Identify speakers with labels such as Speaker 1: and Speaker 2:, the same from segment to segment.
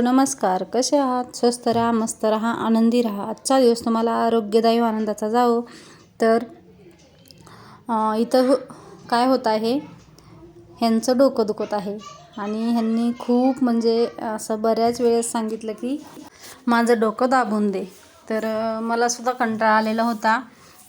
Speaker 1: Hello नमस्कार कसे आहात? स्वस्त राहा मस्त राहा आनंदी राहा. आजचा दिवस तुम्हाला आरोग्यदायी आनंदाचा जावो. तर इथं हो- काय होत आहे? ह्यांचं डोकं दुखत आहे. आणि ह्यांनी खूप म्हणजे असं बऱ्याच वेळेस सांगितलं की माझं डोकं दाबून दे. तर मलासुद्धा कंटाळा आलेला होता.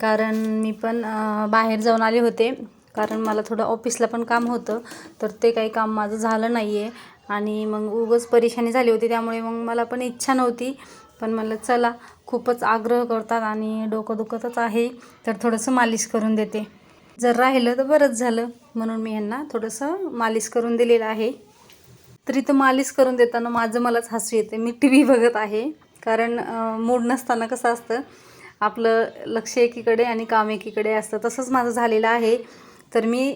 Speaker 1: कारण मी पण बाहेर जाऊन आले होते. कारण मला थोडं ऑफिसला पण काम होतं. तर ते काही काम माझं झालं नाही आहे आणि मग उगच परेशानी झाली होती त्यामुळे मग मला पण इच्छा नव्हती. पण म्हणलं चला खूपच आग्रह करतात आणि डोकं दुखतच आहे तर थोडंसं मालिश करून देते. जर राहिलं तर बरंच झालं म्हणून मी ह्यांना थोडंसं मालिश करून दिलेलं आहे. तर इथं मालिश करून देताना माझं मलाच हसू येते. मी टी व्ही बघत आहे कारण मूड नसताना कसं असतं आपलं लक्ष एकीकडे आणि काम एकीकडे असतं तसंच माझं झालेलं आहे. तर मी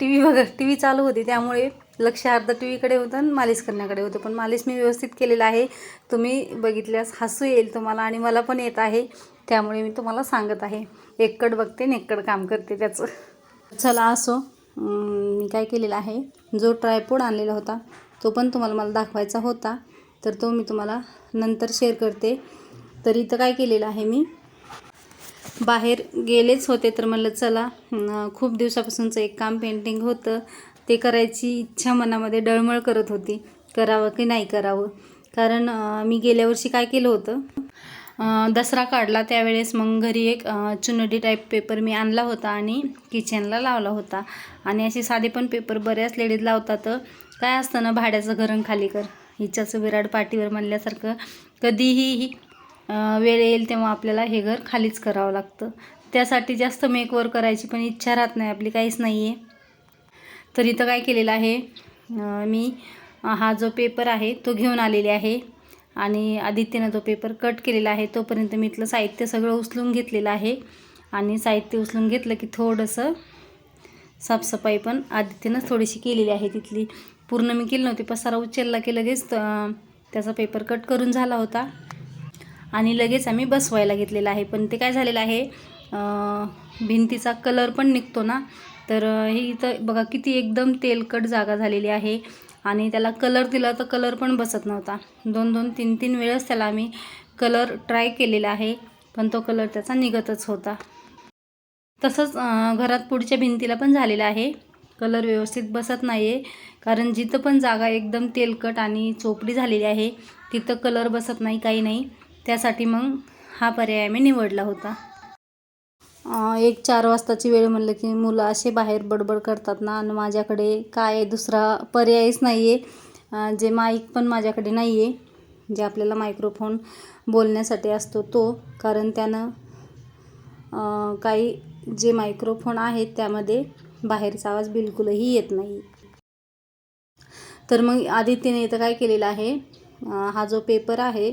Speaker 1: टी व्ही बघ टी व्ही चालू होती. त्यामुळे लक्ष अर्ध टी व्हीकडे होतं आणि मालिश करण्याकडे होतं. पण मालिश मी व्यवस्थित केलेलं आहे. तुम्ही बघितल्यास हसू येईल तुम्हाला आणि मला पण येत आहे. त्यामुळे मी तुम्हाला सांगत आहे. एककड बघते आणि एककड काम करते त्याचं. चला असो मी काय केलेलं आहे? जो ट्रायपोड आणलेला होता तो पण तुम्हाला मला दाखवायचा होता. तर तो मी तुम्हाला नंतर शेअर करते. तर इथं काय केलेलं आहे मी? बाहेर गेलेच होते तर म्हणलं चला खूप दिवसापासूनचं एक काम पेंटिंग होतं. ते करायची इच्छा मनामध्ये डळमळ करत होती. करावं की नाही करावं? कारण मी गेल्या वर्षी काय केलं होतं? दसरा काढला त्यावेळेस मग घरी एक चुनडी टाईप पेपर मी आणला होता आणि किचनला लावला होता. आणि असे साधे पण पेपर बऱ्याच लेडीज लावतात. काय असतं ना भाड्याचं घरण खाली कर. हिच्याचं विराट पाठीवर म्हणल्यासारखं कधीही वेळ येईल तेव्हा आपल्याला हे घर खालीच करावं लागतं. त्यासाठी जास्त मेकवर करायची पण इच्छा राहत नाही आपली काहीच नाही आहे तर इथं काय केलेलं आहे मी हा जो पेपर आहे तो घेऊन आलेले आहे आणि आदित्यनं जो पेपर कट केलेला आहे तोपर्यंत मी इथलं साहित्य सगळं उचलून घेतलेलं आहे आणि साहित्य उचलून घेतलं की थोडंसं साफसफाई पण आदित्यनंच थोडीशी केलेली आहे तिथली. पूर्ण मी केली नव्हती पसारा उचलला की लगेच त्याचा पेपर कट करून झाला होता. आणि लगेच आम्ही बसवायला घेतलेलं आहे. पण ते काय झालेलं आहे भिंतीचा कलर पण निघतो ना. तर हे इथं बघा किती एकदम तेलकट जागा झालेली आहे आणि त्याला कलर दिला तर कलर पण बसत नव्हता. दोन दोन तीन तीन वेळेस त्याला आम्ही कलर ट्राय केलेला आहे पण तो कलर त्याचा निघतच होता. तसंच घरात पुढच्या भिंतीला पण झालेला आहे. कलर व्यवस्थित बसत नाही आहे कारण जिथं पण जागा एकदम तेलकट आणि चोपडी झालेली आहे तिथं कलर बसत नाही काही नाही. त्यासाठी मग हा पर्याय मी निवडला होता. एक चार वाजताची वेळ म्हणलं की मुलं असे बाहेर बडबड करतात ना आणि माझ्याकडे काय दुसरा पर्यायच नाही आहे जे माईक पण माझ्याकडे नाही आहे जे आपल्याला मायक्रोफोन बोलण्यासाठी असतो तो कारण त्यानं काही जे मायक्रोफोन आहेत त्यामध्ये बाहेरचा आवाज बिलकुलही येत नाही. तर मग आदित्यने इथं काय केलेलं आहे हा जो पेपर आहे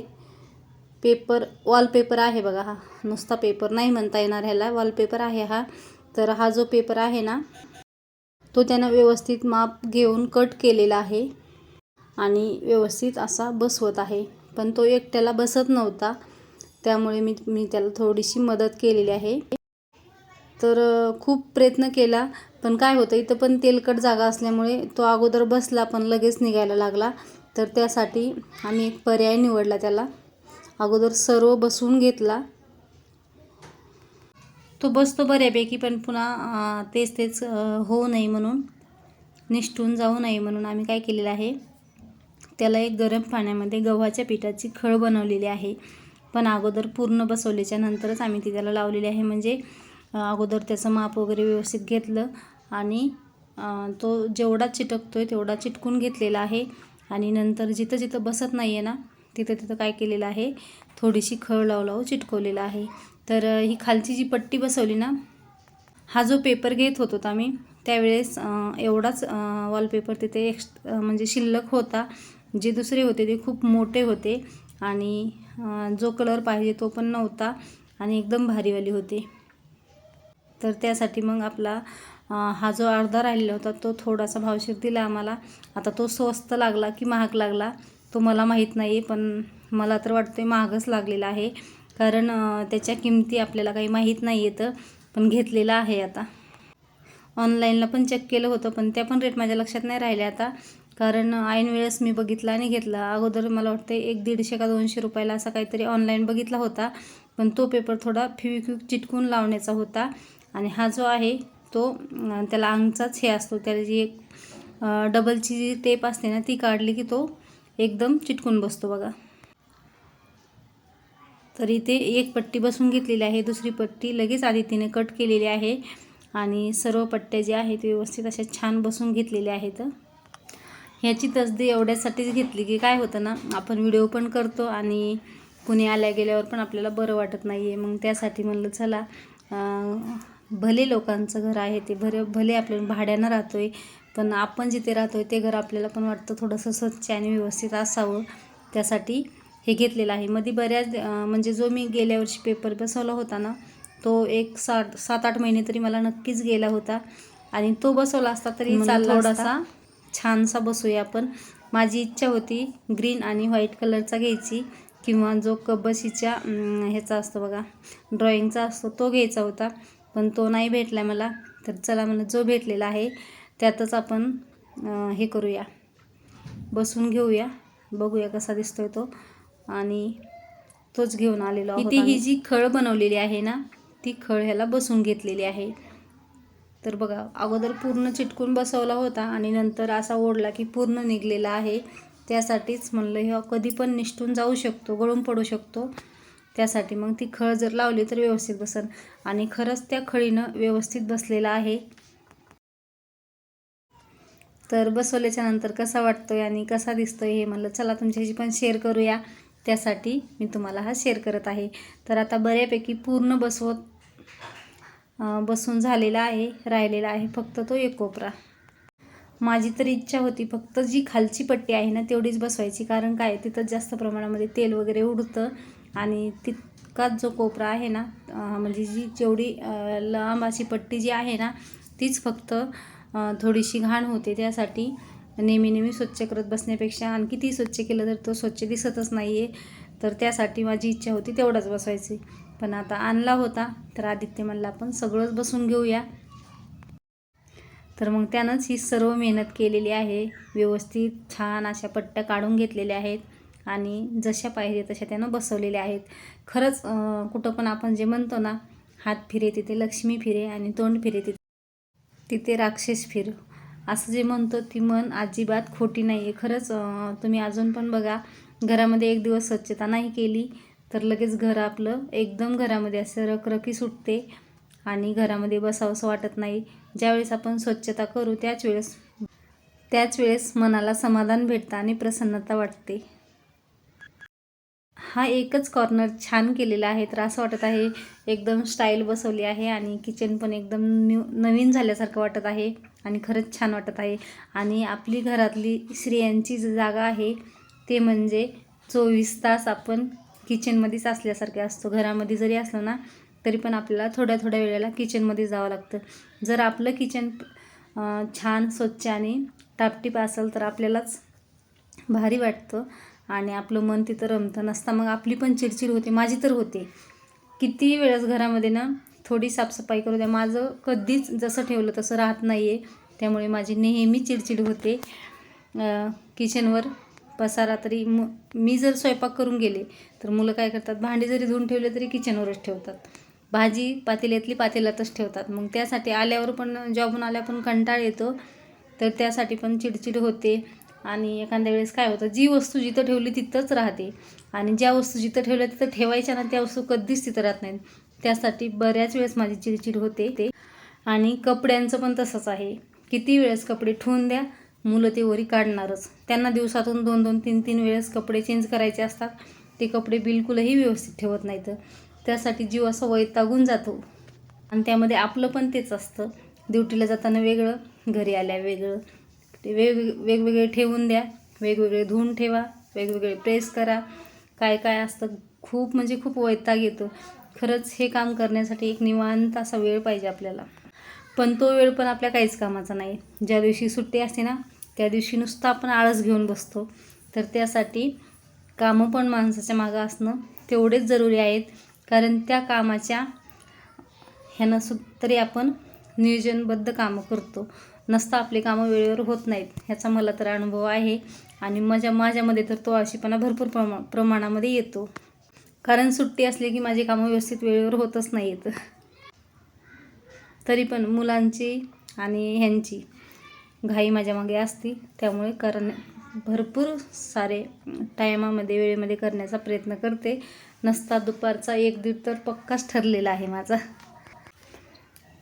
Speaker 1: पेपर वॉलपेपर आहे बघा हा. नुसता पेपर नाही म्हणता येणार ह्याला. वॉलपेपर आहे हा. तर हा जो पेपर आहे ना तो त्यानं व्यवस्थित माप घेऊन कट केलेला आहे. आणि व्यवस्थित असा बसवत आहे. पण तो एकट्याला बसत नव्हता. त्यामुळे मी मी त्याला थोडीशी मदत केलेली आहे. तर खूप प्रयत्न केला. पण काय होतं इथं पण तेलकट जागा असल्यामुळे तो अगोदर बसला पण लगेच निघायला लागला. तर त्यासाठी आम्ही एक पर्याय निवडला त्याला. अगोदर सर्व बसवून घेतला. तो बसतो बऱ्यापैकी पण पुन्हा तेच तेच होऊ नये म्हणून निष्ठून जाऊ नये म्हणून आम्ही काय केलेलं आहे त्याला एक गरम पाण्यामध्ये गव्हाच्या पिठाची खळ बनवलेली आहे. पण अगोदर पूर्ण बसवल्याच्या नंतरच आम्ही ती त्याला लावलेली आहे. म्हणजे अगोदर त्याचं माप वगैरे व्यवस्थित घेतलं आणि तो जेवढा चिटकतो आहे तेवढा चिटकून घेतलेला आहे. आणि नंतर जिथं जिथं बसत नाही आहे ना तिथं तिथं काय केलेलं आहे? थोडीशी खळ लाव लावू चिटकवलेलं आहे. तर ही खालची जी पट्टी बसवली ना हा जो पेपर घेत होतो आम्ही त्यावेळेस एवढाच वॉलपेपर तिथे एक्स म्हणजे शिल्लक होता. जे दुसरे होते ते खूप मोठे होते आणि जो कलर पाहिजे तो पण नव्हता आणि एकदम भारीवाली होते. तर त्यासाठी मग आपला हा जो अर्धा राहिलेला होता तो थोडासा भावशीर दिला आम्हाला. आता तो स्वस्त लागला की महाग लागला. तो मला माहीत नाही पण मला तर वाटते महागच लागलेला आहे. कारण त्याच्या किमती आपल्याला काही माहीत नाही येतं पण घेतलेला आहे आता. ऑनलाईनला पण चेक केलं होतं पण त्या पण रेट माझ्या लक्षात नाही राहिले आता. कारण ऐन वेळेस मी बघितला आणि घेतला. अगोदर मला वाटतं एक दीडशे का दोनशे रुपयाला असा काहीतरी ऑनलाईन बघितला होता. पण तो पेपर थोडा फिविक्विक चिटकून लावण्याचा होता. आणि हा जो आहे तो त्याला अंगचाच हे असतो. त्याला जी एक डबलची जी टेप असते ना ती काढली की तो एकदम चिटकून बसतो बघा. तर इथे एक पट्टी बसून घेतलेली आहे दुसरी पट्टी लगेच आदितीने कट केलेली आहे आणि सर्व पट्ट्या ज्या आहेत व्यवस्थित अशा छान बसून घेतलेल्या आहेत. ह्याची तसदी एवढ्यासाठीच घेतली की काय होतं ना आपण व्हिडिओ पण करतो आणि कुणी आल्या गेल्यावर पण आपल्याला बरं वाटत नाही आहे मग त्यासाठी म्हणलं चला भले लोकांचं घर आहे ते भरे भले आपल्या भाड्यानं राहतो आहे पण आपण जिथे राहतो आहे ते घर आपल्याला पण वाटतं थोडंसं स्वच्छ आणि व्यवस्थित असावं. त्यासाठी हे घेतलेलं आहे. मध्ये बऱ्याच म्हणजे जो मी गेल्या वर्षी पेपर बसवला होता ना तो एक सात सात आठ महिने तरी मला नक्कीच गेला होता. आणि तो बसवला असता तरी
Speaker 2: थोडासा.
Speaker 1: छानसा बसूया आपण. माझी इच्छा होती ग्रीन आणि व्हाईट कलरचा घ्यायची किंवा जो कबशीच्या ह्याचा असतो बघा ड्रॉइंगचा असतो तो घ्यायचा होता. पण तो नाही भेटला मला. तर चला मला जो भेटलेला आहे त्यातच आपण हे करूया. बसून घेऊया. बघूया कसा दिसतोय तो. आणि तोच घेऊन आलेलो
Speaker 2: इथे ही
Speaker 1: ही जी खळ बनवलेली आहे ना ती खळ ह्याला बसून घेतलेली आहे. तर बघा अगोदर पूर्ण चिटकून बसवला होता आणि नंतर असा ओढला की पूर्ण निघलेला आहे. त्यासाठीच म्हणलं हे कधी पण निष्ठून जाऊ शकतो गळून पडू शकतो. त्यासाठी मग ती खळ जर लावली तर व्यवस्थित बसन. आणि खरंच त्या खळीनं व्यवस्थित बसलेला आहे. तर बसवल्याच्या नंतर कसा आहे आणि कसा दिसतोय हे म्हणलं चला तुमच्याशी पण शेअर करूया. त्यासाठी मी तुम्हाला हा शेअर करत आहे. तर आता बऱ्यापैकी पूर्ण बसवत बसून झालेला आहे राहिलेला आहे फक्त तो एक कोपरा. माझी तर इच्छा होती फक्त जी खालची पट्टी आहे ना तेवढीच बसवायची कारण काय तिथं जास्त प्रमाणामध्ये तेल वगैरे उडतं आणि तितकाच जो कोपरा आहे ना म्हणजे जी जेवढी लांब अशी पट्टी जी आहे ना तीच फक्त थोडीशी घाण होते त्यासाठी. नेहमी नेहमी स्वच्छ करत बसण्यापेक्षा आणखी ती स्वच्छ केलं तर तो स्वच्छ दिसतच नाही आहे तर त्यासाठी माझी इच्छा होती तेवढाच बसवायची. पण आता आणला होता तर आदित्य म्हणला आपण सगळंच बसून घेऊया. तर मग त्यानंच ही सर्व मेहनत केलेली आहे. व्यवस्थित छान अशा पट्ट्या काढून घेतलेल्या आहेत आणि जशा पाहिजे तशा त्यानं बसवलेल्या आहेत. खरंच कुठं पण आपण जे म्हणतो ना हात फिरे तिथे लक्ष्मी फिरे आणि तोंड फिरे तिथे तिथे राक्षस फिर. असं जे म्हणतो ती मन अजिबात खोटी नाही आहे खरंच तुम्ही अजून पण बघा घरामध्ये एक दिवस स्वच्छता नाही केली तर लगेच घर आपलं एकदम घरामध्ये असं रखरखी सुटते आणि घरामध्ये बसावंसं वाटत नाही. ज्यावेळेस आपण स्वच्छता करू त्याच वेळेस त्याच वेळेस मनाला समाधान भेटतं आणि प्रसन्नता वाटते. हा एकच कॉर्नर छान केलेला आहे. तर असं वाटत आहे एकदम स्टाईल बसवली आहे आणि किचन पण एकदम न्यू नवीन झाल्यासारखं वाटत आहे आणि खरंच छान वाटत आहे. आणि आपली घरातली स्त्रियांची जी जागा आहे ते म्हणजे चोवीस तास आपण किचनमध्येच असल्यासारखे असतो. घरामध्ये जरी असलं ना तरी पण आपल्याला थोड्या थोड्या वेळेला किचनमध्ये जावं लागतं. जर आपलं किचन छान स्वच्छ आणि टापटीप असेल तर आपल्यालाच भारी वाटतं. आणि आपलं मन तिथं रमतं. नसता मग आपली पण चिडचिड होते. माझी तर होते. किती वेळेस घरामध्ये ना थोडी साफसफाई करू द्या. माझं कधीच जसं ठेवलं तसं राहत नाही आहे त्यामुळे माझी नेहमी चिडचिड होते. किचनवर पसारा तरी म मी जर स्वयंपाक करून गेले तर मुलं काय करतात? भांडी जरी धुवून ठेवले तरी किचनवरच ठेवतात. भाजी पातेल्यातली पातेल्यातच ठेवतात. मग त्यासाठी आल्यावर पण जॉबून आल्या पण कंटाळ येतो. तर त्यासाठी पण चिडचिड होते. आणि एखाद्या वेळेस काय होतं जी वस्तू जिथं ठेवली तिथंच राहते. आणि ज्या वस्तू जिथं ठेवल्या तिथं ठेवायच्या ना त्या वस्तू कधीच तिथं राहत नाहीत. त्यासाठी बऱ्याच वेळेस माझी चिडचिड होते. ते आणि कपड्यांचं पण तसंच आहे. किती वेळेस कपडे ठेवून द्या मुलं ते वरी काढणारच. त्यांना दिवसातून दोन दोन तीन तीन वेळेस कपडे चेंज करायचे असतात. ते कपडे बिलकुलही व्यवस्थित ठेवत नाहीत. त्यासाठी जीव असं वैतागून जातो. आणि त्यामध्ये आपलं पण तेच असतं. ड्युटीला जाताना वेगळं घरी आल्या वेगळं. ते वेग वेगवेगळे ठेवून द्या. वेगवेगळे धुवून ठेवा. वेगवेगळे प्रेस करा. काय काय असतं खूप म्हणजे खूप वैताग येतो. खरंच हे काम करण्यासाठी एक निवांत असा वेळ पाहिजे आपल्याला. पण तो वेळ पण आपल्या काहीच कामाचा नाही. ज्या दिवशी सुट्टी असते ना त्या दिवशी नुसतं आपण आळस घेऊन बसतो. तर त्यासाठी कामं पण माणसाच्या मागं असणं तेवढेच जरुरी आहेत. कारण त्या कामाच्या ह्यानं सु तरी आपण नियोजनबद्ध कामं करतो. नसता आपली कामं वेळेवर होत नाहीत. ह्याचा मला तर अनुभव आहे. आणि माझ्या माझ्यामध्ये तर तो आळशीपणा भरपूर प्रमा प्रमाणामध्ये येतो. कारण सुट्टी असली की माझी कामं व्यवस्थित वेळेवर होतच नाही आहेत तरी पण मुलांची आणि ह्यांची घाई माझ्या मागे असती. त्यामुळे कारण भरपूर सारे टायमामध्ये वेळेमध्ये करण्याचा प्रयत्न करते. नसता दुपारचा एक दीड तर पक्काच ठरलेला आहे माझा.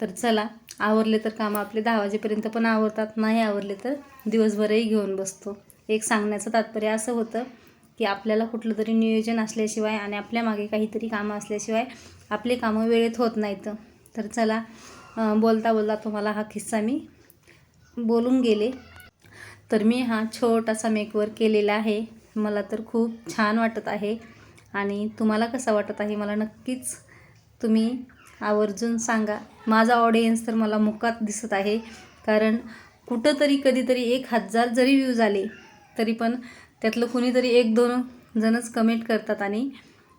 Speaker 1: तर चला आवरले तर कामं आपले दहा वाजेपर्यंत पण आवरतात नाही आवरले तर दिवसभरही घेऊन बसतो. एक सांगण्याचं तात्पर्य असं होतं की आपल्याला कुठलं तरी नियोजन असल्याशिवाय आणि आपल्या मागे काहीतरी कामं असल्याशिवाय आपले कामं वेळेत होत नाहीत. तर चला बोलता बोलता तुम्हाला हा किस्सा मी बोलून गेले. तर मी हा छोटासा मेकवर केलेला आहे. मला तर खूप छान वाटत आहे आणि तुम्हाला कसा वाटत आहे? मला नक्कीच तुम्ही आवर्जून सांगा. माझा ऑडियन्स तर मला मुकात दिसत आहे. कारण कुठंतरी कधीतरी एक हजार जरी व्ह्यूज आले तरी पण त्यातलं कुणीतरी एक दोन जणच कमेंट करतात आणि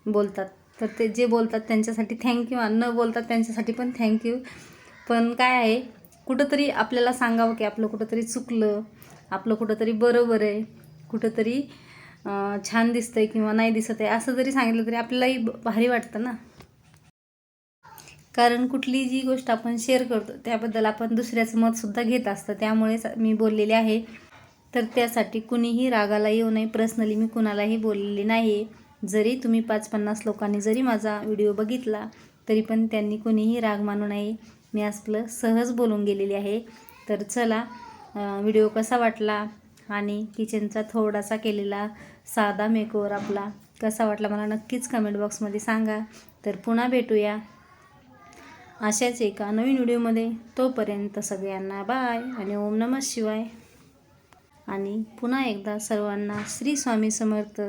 Speaker 1: बोलतात. तर ते जे बोलतात त्यांच्यासाठी थँक्यू आणि न बोलतात त्यांच्यासाठी पण थँक्यू पण काय आहे कुठंतरी आपल्याला सांगावं की आपलं कुठंतरी चुकलं आपलं कुठंतरी बरोबर आहे कुठंतरी छान छान दिसतंय किंवा नाही दिसत आहे असं जरी सांगितलं तरी आपल्यालाही भारी वाटतं ना. कारण कुठली जी गोष्ट आपण शेअर करतो त्याबद्दल आपण दुसऱ्याचं मतसुद्धा घेत असतं. त्यामुळेच मी बोललेले आहे. तर त्यासाठी कुणीही रागाला येऊ नये. पर्सनली मी कुणालाही बोललेली नाही जरी तुम्ही पाच पन्नास लोकांनी जरी माझा व्हिडिओ बघितला तरी पण त्यांनी कुणीही राग मानू नये. मी आपलं सहज बोलून गेलेली आहे. तर चला व्हिडिओ कसा वाटला आणि किचनचा थोडासा केलेला साधा मेकओवर आपला कसा वाटला मला नक्कीच कमेंट बॉक्समध्ये सांगा. तर पुन्हा भेटूया. अशाच एका नवीन व्हिडिओमध्ये. तोपर्यंत सगळ्यांना बाय आणि ओम नमः शिवाय. आणि पुन्हा एकदा सर्वांना श्री स्वामी समर्थ.